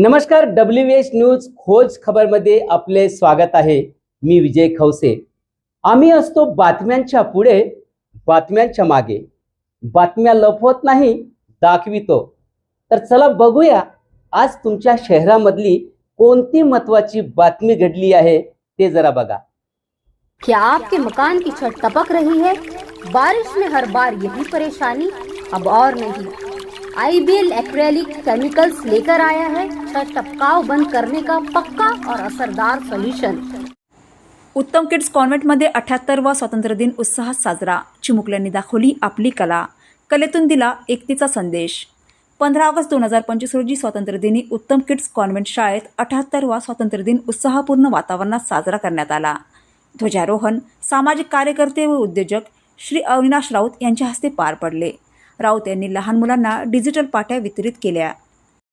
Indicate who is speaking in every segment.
Speaker 1: नमस्कार W H news खोज खबरमध्ये आपले स्वागत आहे. मी विजय खवसे. आम्ही असतो बातम्यांच्या पुढे, बातम्यांच्या मागे. बातम्या लपवत नाही, दाखवितो. तर चला बघूया, आज तुमच्या शहरामधली कोणती महत्वाची बातमी घडली आहे ते जरा बघा.
Speaker 2: क्या आपके मकान की छत टपक रही है? बारिश में हर बार यही परेशानी, अब और नहीं। आईबीएल एक्रेलिक केमिकल्स लेकर आया है टपकाव बंद करने का पक्का और असरदार सोल्यूशन।
Speaker 3: उत्तम किड्स कॉन्व्हेंटमध्ये अठ्याहत्तरवा स्वातंत्र्य दिन उत्साहात साजरा। चिमुकल्यांनी दाखवली आपली कला। कलेतून दिला एकतेचा संदेश। पंधरा ऑगस्ट दोन हजार पंचवीस रोजी स्वातंत्र्यदिनी उत्तम किड्स कॉन्व्हेंट शाळेत अठ्याहत्तरवा स्वातंत्र्य दिन उत्साहपूर्ण वातावरणात साजरा करण्यात आला। ध्वजारोहण सामाजिक कार्यकर्ते व उद्योजक श्री अविनाश राऊत यांच्या हस्ते पार पडले। राऊत यांनी लहान मुलांना डिजिटल पाट्या वितरित केल्या.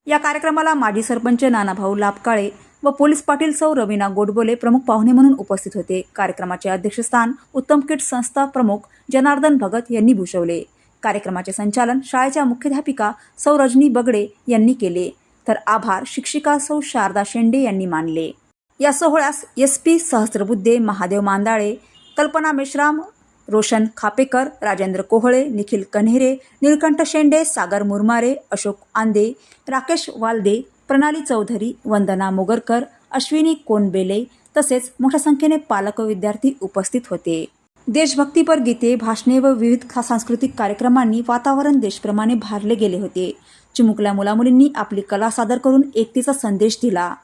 Speaker 3: या कार्यक्रमाला माजी सरपंच नानाभाऊ लाभकाळे व पोलीस पाटील सौ रवीना गोडबोले प्रमुख पाहुणे म्हणून उपस्थित होते. कार्यक्रमाचे अध्यक्षस्थान उत्तम किट संस्था प्रमुख जनार्दन भगत यांनी भूषवले. कार्यक्रमाचे संचालन शाळेच्या मुख्याध्यापिका सौ रजनी बगडे यांनी केले. तर आभार शिक्षिका सौ शारदा शेंडे यांनी मानले. या सोहळ्यास एस पी सहस्त्रबुद्धे महादेव मांदाळे कल्पना मेश्राम रोशन खापेकर राजेंद्र कोहळे निखिल कन्हेरे नीलकंठ शेंडे सागर मुरमारे अशोक आंदे राकेश वालदे प्रणाली चौधरी वंदना मोगरकर अश्विनी कोनबेले तसेच मोठ्या संख्येने पालक व विद्यार्थी उपस्थित होते. देशभक्तीपर गीते भाषणे व विविध सांस्कृतिक कार्यक्रमांनी वातावरण देशप्रमाणे भारले गेले होते. चिमुकल्या मुलामुलींनी आपली कला सादर करून एकतेचा संदेश दिला.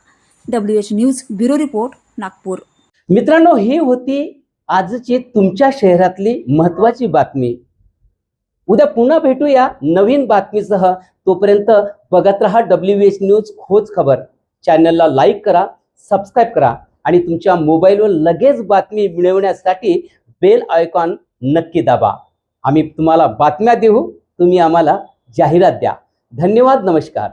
Speaker 3: W H news bureau report Nagpur.
Speaker 1: मित्रांनो ही होती आजची तुमच्या शहरातली महत्वाची बातमी. उद्या पुन्हा भेटूया नवीन बातमीसह. तोपर्यंत बघत रहा डब्ल्यू एच न्यूज खोज खबर. चॅनलला लाईक करा सबस्क्राईब करा आणि तुमच्या मोबाईलवर लगेच बातमी मिळवण्यासाठी बेल आयकॉन नक्की दाबा. आम्ही तुम्हाला बातम्या देऊ तुम्ही आम्हाला जाहिरात द्या. धन्यवाद नमस्कार.